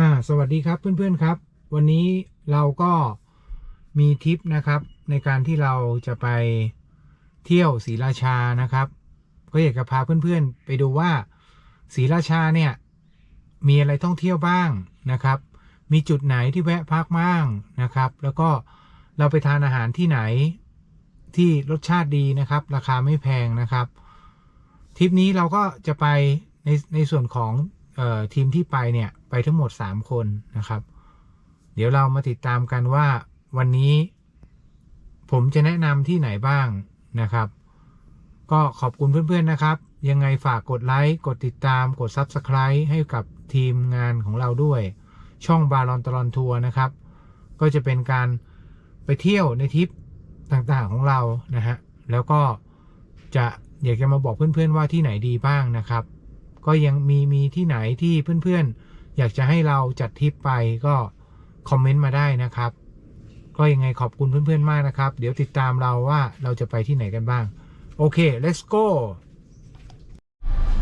อ่า สวัสดีครับเพื่อนๆครับ วันนี้เราก็มีทริปนะครับ ในการที่เราจะไปเที่ยวศรีราชานะครับ ก็อยากจะพาเพื่อนๆ ไปดูว่าศรีราชาเนี่ย มีอะไรท่องเที่ยวบ้างนะครับ มีจุดไหนที่แวะพักบ้างนะครับ แล้วก็เราไปทานอาหารที่ไหนที่รสชาติดีนะครับ ราคาไม่แพงนะครับทริปนี้เราก็จะไปในในส่วนของออทีมที่ไปเนี่ย ไปทั้งหมด 3 คนนะครับ เดี๋ยวเรามาติดตามกันว่าวันนี้ ผมจะแนะนำที่ไหนบ้างนะครับ ก็ขอบคุณเพื่อนๆนะครับ ยังไงฝากกดไลค์ กดติดตาม กด Subscribe ให้กับทีมงานของเราด้วย ช่องบาลอนตลอนทัวร์นะครับ ก็จะเป็นการไปเที่ยวในทริปต่างๆของเรานะฮะ แล้วก็จะอยากจะมาบอกเพื่อนๆว่าที่ไหนดีบ้างนะครับ ก็ยังมีมีที่ไหนที่เพื่อนๆ อยากจะให้เราจัดทริปไปก็คอมเมนต์มาได้นะครับ ก็ยังไงขอบคุณเพื่อนๆมากนะครับ เดี๋ยวติดตามเราว่าเราจะไปที่ไหนกันบ้าง โอเค let's go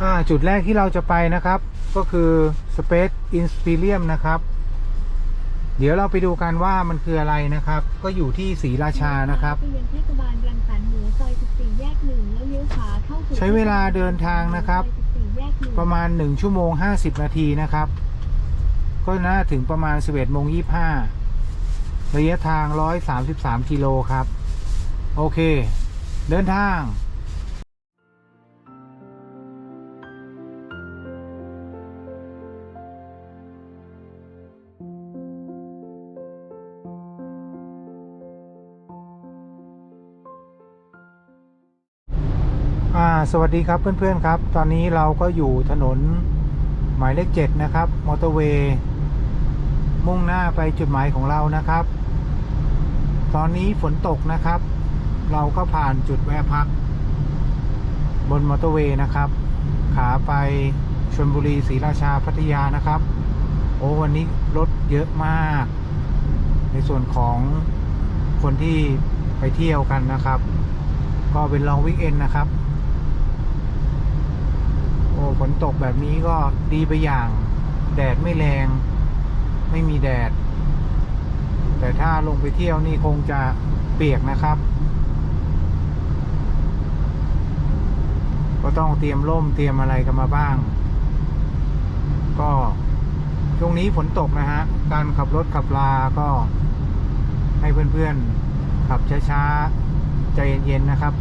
อ่าจุดแรกที่เราจะไปนะครับ ก็คือ Space Inspirium นะครับ เดี๋ยวเราไปดูกันว่ามันคืออะไรนะครับ ก็อยู่ที่ศรีราชานะครับเทศบาลรังสรรค์เหนือซอย14แยกหนึ่งแล้วเลี้ยวขาเข้าสู่ใช้เวลาเดินทางนะครับซอย14แยกหนึ่งประมาณ 1 ชั่วโมง 50 นาทีนะครับ ก็น่าถึงประมาณ 11โมง25 ระยะทาง 133 กิโลครับ โอเค เดินทางสวัสดีครับเพื่อนๆครับ ตอนนี้เราก็อยู่ถนนหมายเลขเจ็ดนะครับ มอเตอร์เวย์ มุ่งหน้าไปจุดหมายของเรานะครับ ตอนนี้ฝนตกนะครับ เราก็ผ่านจุดแวะพัก บนมอเตอร์เวย์นะครับ ขาไปชลบุรีศรีราชาพัทยานะครับ โอ้วันนี้รถเยอะมาก ในส่วนของคนที่ไปเที่ยวกันนะครับ ก็เป็นลองวิกเอนนะครับ โอ้ฝนตกแบบนี้ก็ดีไปอย่าง แดดไม่แรง ไม่มีแดด แต่ถ้าลงไปเที่ยวนี่คงจะเปียกนะครับ ก็ต้องเตรียมร่มเตรียมอะไรกันมาบ้าง ก็ช่วงนี้ฝนตกนะฮะ การขับรถขับลาก็ให้เพื่อนๆ ขับช้าๆ ใจเย็นๆ นะครับ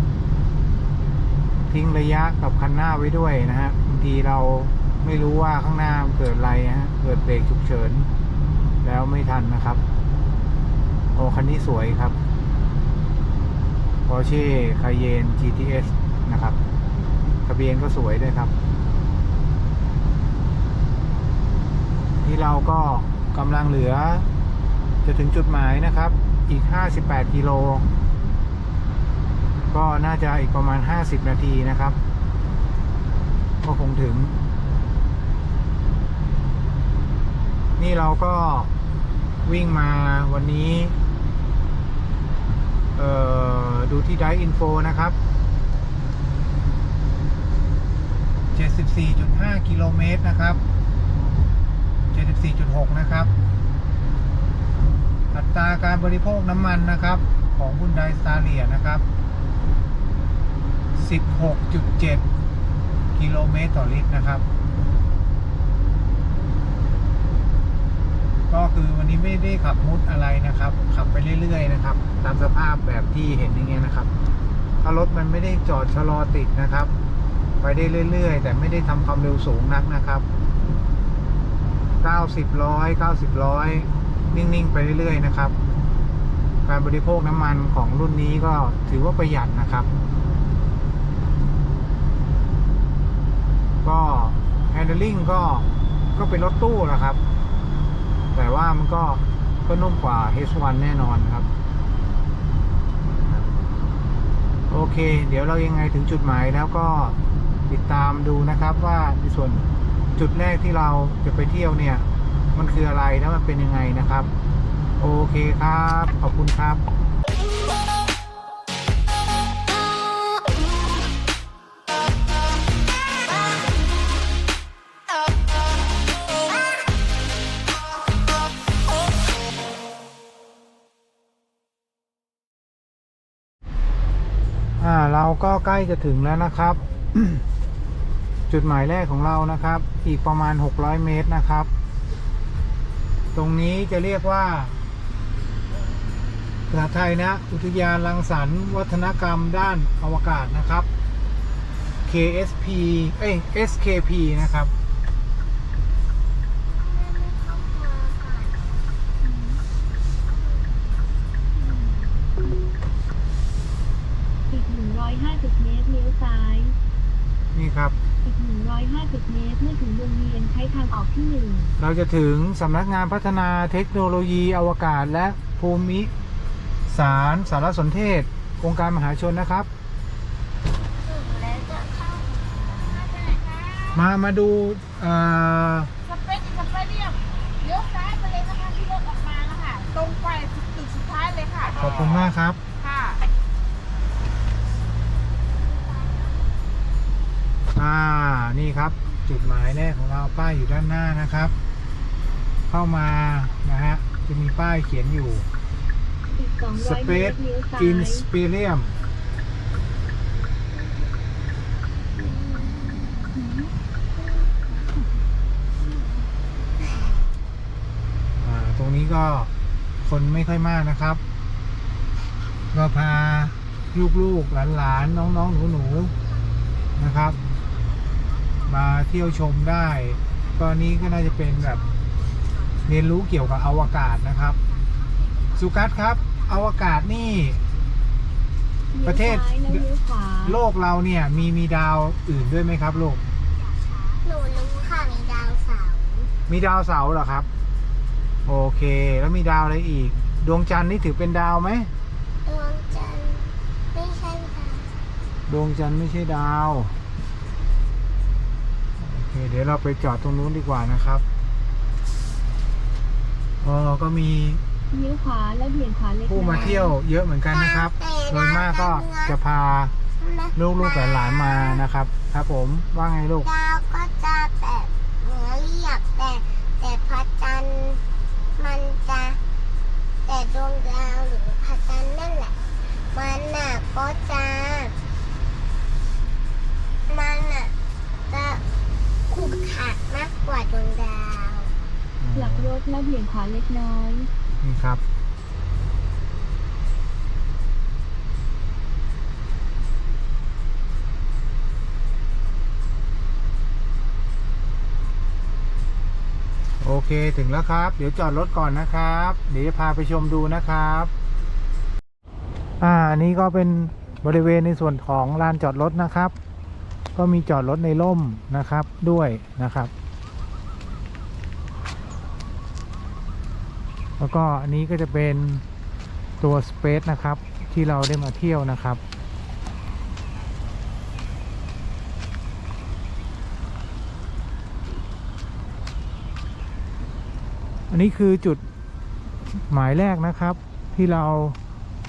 ทิ้งระยะกับคันหน้าไว้ด้วยนะฮะบางทีเราไม่รู้ว่าข้างหน้าเกิดอะไรฮะ เกิดเบรกฉุกเฉิน แล้วไม่ทันนะครับ โอ้คันนี้สวยครับ Porsche Cayenne GTS นะครับทะเบียนก็สวยด้วยครับ นี่เราก็กำลังเหลือ จะถึงจุดหมายนะครับ อีก 58 กิโล ก็น่าจะอีกประมาณ 50 นาทีนะครับ ก็คงถึง เราก็วิ่งมาวันนี้ เอ่อ ดูที่ไดอินโฟนะครับ 74.5 กิโลเมตรนะครับ 74.6 นะครับ อัตราการบริโภคน้ำมันนะครับ ของคุณไดสตาเลียนะครับ 16.7 กิโลเมตรต่อลิตรนะครับ ก็คือวันนี้ ไม่ได้ขับมุดอะไรนะครับ ขับไปเรื่อยๆนะครับ ตามสภาพแบบที่เห็นอย่างเงี้ยนะครับ ถ้ารถมันไม่ได้จอดชะลอติดนะครับ ไปได้เรื่อยๆ แต่ไม่ได้ทำความเร็วสูงนักนะครับ90ร้อย90ร้อยนิ่งๆ ไปเรื่อยๆนะครับ การบริโภคน้ำมันของรุ่นนี้ก็ถือว่าประหยัดนะครับ ก็ handling ก็ก็เป็นรถตู้แหละครับ มันก็ก็นุ่มกว่า H1 แน่นอนครับ โอเค เดี๋ยวเรายังไงถึงจุดหมายแล้วก็ติดตามดูนะครับว่าในส่วนจุดแรกที่เราจะไปเที่ยวเนี่ย มันคืออะไรแล้วมันเป็นยังไงนะครับ โอเคครับ ขอบคุณครับ อ่าเราก็ใกล้จะถึงแล้วนะครับ จุดหมายแรกของเรานะครับ อีกประมาณ 600 เมตรนะครับ ตรงนี้จะเรียกว่าภาษาไทยนะ อุทยานรังสรรค์วัฒนกรรมด้านอวกาศนะครับ KSP เอ้ย SKP นะครับ 150 เมตรเลี้ยวซ้าย นี่ครับ อีก 150 เมตรเมื่อถึงวงเวียนใช้ทางออกที่1เราจะถึงสำนักงานพัฒนาเทคโนโลยีอวกาศและภูมิสารสารสนเทศ องค์การมหาชนนะครับแล้วจะเข้ามาจากไหนคะมามาดูเอ่อสเปซสเปซเรียมเลี้ยวซ้ายไปเลยนะคะที่รถออกมานะคะตรงไปตึกสุดท้ายเลยค่ะ ขอบคุณมากครับ ค่ะ อ่า นี่ครับจุดหมายแรกของเราป้ายอยู่ด้านหน้านะครับ เข้ามานะฮะจะมีป้ายเขียนอยู่อีก200เม Space ตรเลี้ยวซ้าย Inspirium อ่าตรงนี้ก็คนไม่ค่อยมากนะครับก็พาลูกๆหลานๆน้องๆหนูๆนะครับ มาเที่ยวชมได้ก็นี้ก็น่าจะเป็นแบบเรียนรู้เกี่ยวกับอวกาศนะครับ สุกัสครับอวกาศนี่ ประเทศลี้ยวซ้ายแล้วเลี้ยวขวาโลกเราเนี่ย มีมีดาวอื่นด้วยไหมครับลูกหนูรู้ค่ะมีดาวเสาร์มีดาวเสาร์เหรอครับ โอเค แล้วมีดาวอะไรอีก ดวงจันทร์นี่ถือเป็นดาวไหมดวงจันทร์ไม่ใช่ค่ะดวงจันทร์ไม่ใช่ดาวโอ เคเดี๋ยวเราไปจอดตรงนู้นดีกว่านะครับอ๋อก็มีเลี้ยวขวาแล้วเบี่ยงขวาเล็กผู้น้มาอยเที่ยวเยอะเหมือนกันนะครับโดยมากก็จะพาลูกๆหลานๆมานะครับ ครับผมว่าไงลูกดาวก็จะแบบเหนือเรียบแต่ แต่พระจันทร์มันจะแต่ดวงดาวหรือพระจันทร์นั่นแหละ มันน่ะก็จะมันน่ะจะขรุขระมากกว่าดวงดาว กลับรถ แล้วเบี่ยงขวาเล็กน้อยนี่ครับ โอเคถึงแล้วครับ เดี๋ยวจอดรถก่อนนะครับ เดี๋ยวจะพาไปชมดูนะครับ อ่าอันนี้ก็เป็นบริเวณในส่วนของลานจอดรถนะครับ ก็มีจอดรถในร่มนะครับด้วยนะครับ แล้วก็อันนี้ก็จะเป็นตัวสเปซนะครับ ที่เราได้มาเที่ยวนะครับ อันนี้คือจุดหมายแรกนะครับ ที่เรา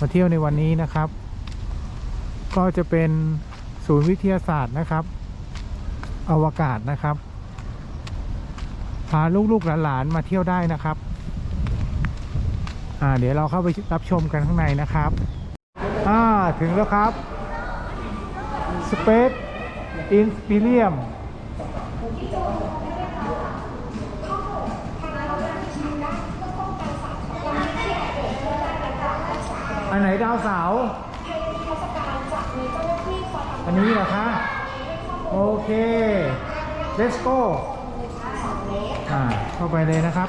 มาเที่ยวในวันนี้นะครับ ก็จะเป็นศูนย์วิทยาศาสตร์นะครับ อวกาศนะครับ พาลูกๆหลานๆมาเที่ยวได้นะครับ อ่าเดี๋ยวเราเข้าไปรับชมกันข้างในนะครับอ่าถึงแล้วครับ Space Inspirium อันไหนดาวเสาอันนี้เหรอคะ โอเค let's go อ่าเข้าไปเลยนะครับ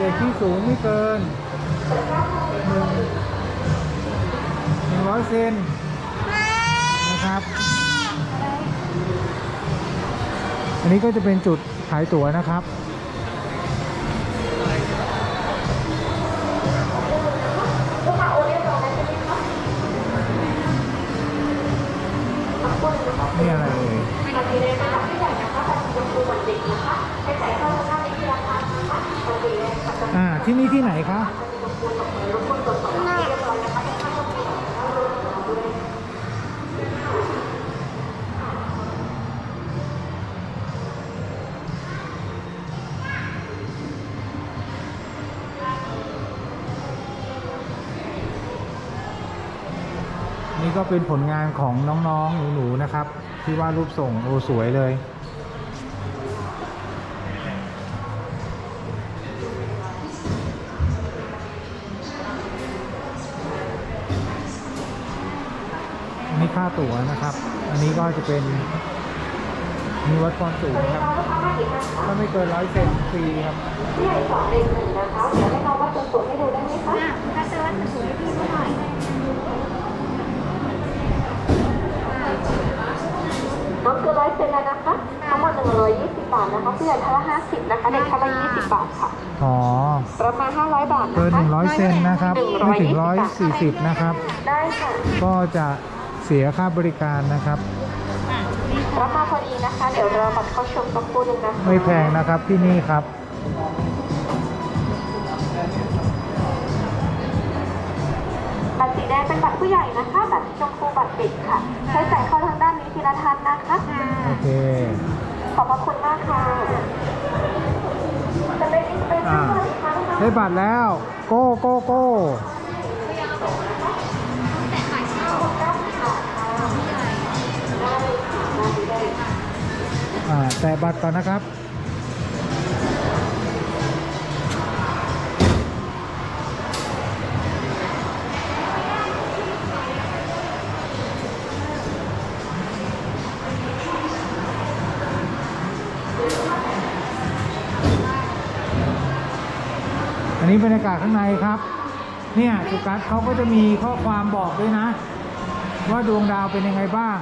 เด็กที่สูงไม่เกินหนึ่งหนึ่งร้อยเซนนะครับ อันนี้ก็จะเป็นจุดขายตั๋วนะครับนี่อะไรเอ่ย อ่าที่นี่ที่ไหนคะนี่ก็เป็นผลงานของน้องๆ หนูๆ นะครับ ที่วาดรูปส่งโอสวยเลย ค่าตั๋วนะครับ อันนี้ก็จะเป็นมีวัดความสูงครับถ้าไม่เกินร้อยเซนฟรีครับอะถ้าจะวัดสวยๆพี่ก็หน่อยน้องเกินร้อยเซนแล้วนะคะทั้งหมด120บาทนะคะผู้ใหญ่ท่านละ50นะคะเด็กท่านละ20บาทค่ะอ๋อประมาณ500บาทเกินนะคะ100เซนนะครับไม่ถึง140นะครับ ได้ค่ะก็จะเสียค่าบริการนะครับอะนี่ค่ะรับมาพอดีนะคะ เดี๋ยวเราบัตรเข้าชมสักครู่หนึงนะคะไม่แพงนะครับที่นี่ครับบัตรสีแดงเป็นบัตรผู้ใหญ่นะคะบัตรสีชมพูบัตรเด็กค่ะ ใช้จ่ายเข้าทางด้านนี้ทีละท่านนะคะโอเคขอบพระคุณมากค่ะจะได้อินเป็นอ่าสวัสดีค่ะลูกค้าได้บัตรแล้ว โก้โก้โก้ แต่บัตรก่อนนะครับ อันนี้บรรยากาศข้างในครับ เนี่ยสุกัสเขาก็จะมีข้อความบอกด้วยนะ ว่าดวงดาวเป็นยังไงบ้าง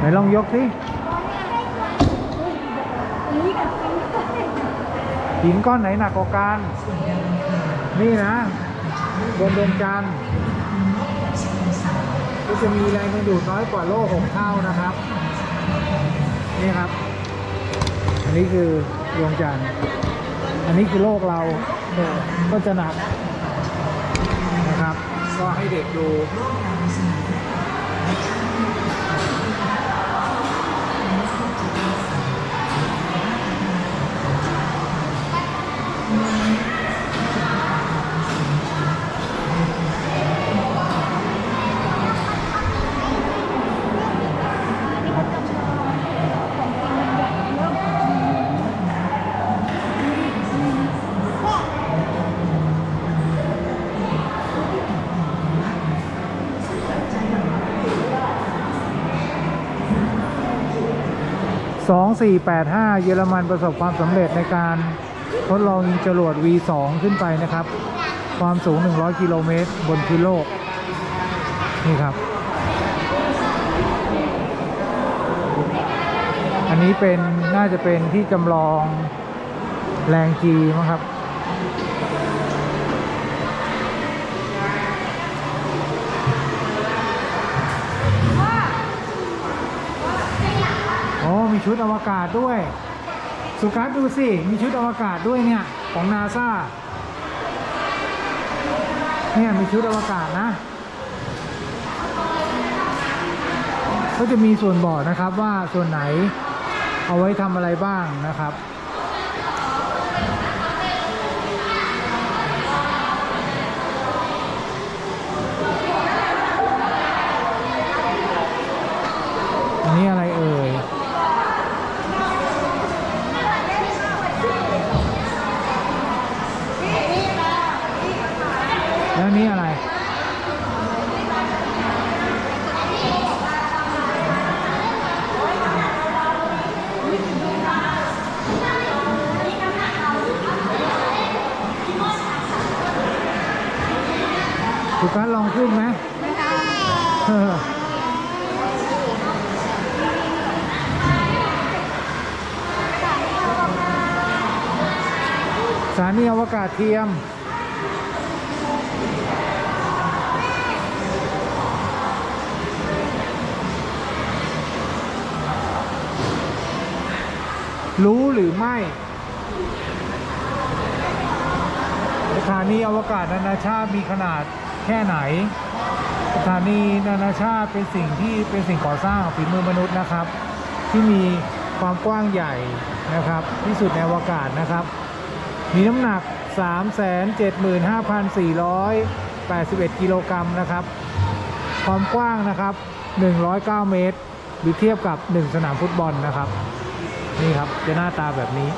ไหนลองยกสิหินก้อนไหนหนักกว่ากัน นี่นะ บนดวงจันทร์ก็จะมีแรงดึงดูดน้อยกว่าโลกหกเท่านะครับ นี่ครับ อันนี้คือดวงจันทร์ อันนี้คือโลกเรา ก็จะหนักนะครับ ก็ให้เด็กดู 2485 เยอรมันประสบความสำเร็จในการทดลองยิงจรวด V2 ขึ้นไปนะครับ ความสูง 100 กิโลเมตรบนพื้นโลก นี่ครับ อันนี้เป็นน่าจะเป็นที่จำลองแรงจีมั้งครับ อ้มีชุดอวกาศด้วย สุกัสดูสิ มีชุดอวกาศด้วยเนี่ย ของนาซาเนี่ยมีชุดอวกาศนะ ก็จะมีส่วนบอกนะครับว่าส่วนไหนเอาไว้ทำอะไรบ้างนะครับอันนี้อะไรเอ่ย สุการลองขึ้นไหมไม่ได้สถานีอวกาศเทียม รู้หรือไม่สถานีอวกาศนานาชาติมีขนาด แค่ไหนสถานีนานาชาติเป็นสิ่งที่เป็นสิ่งก่อสร้างของฝีมือมนุษย์นะครับ ที่มีความกว้างใหญ่นะครับที่สุดในอวกาศนะครับ มีน้ำหนัก 375,481 กิโลกรัมนะครับ ความกว้างนะครับ 109 เมตรหรือเทียบกับ 1 สนามฟุตบอลนะครับ นี่ครับจะหน้าตาแบบนี้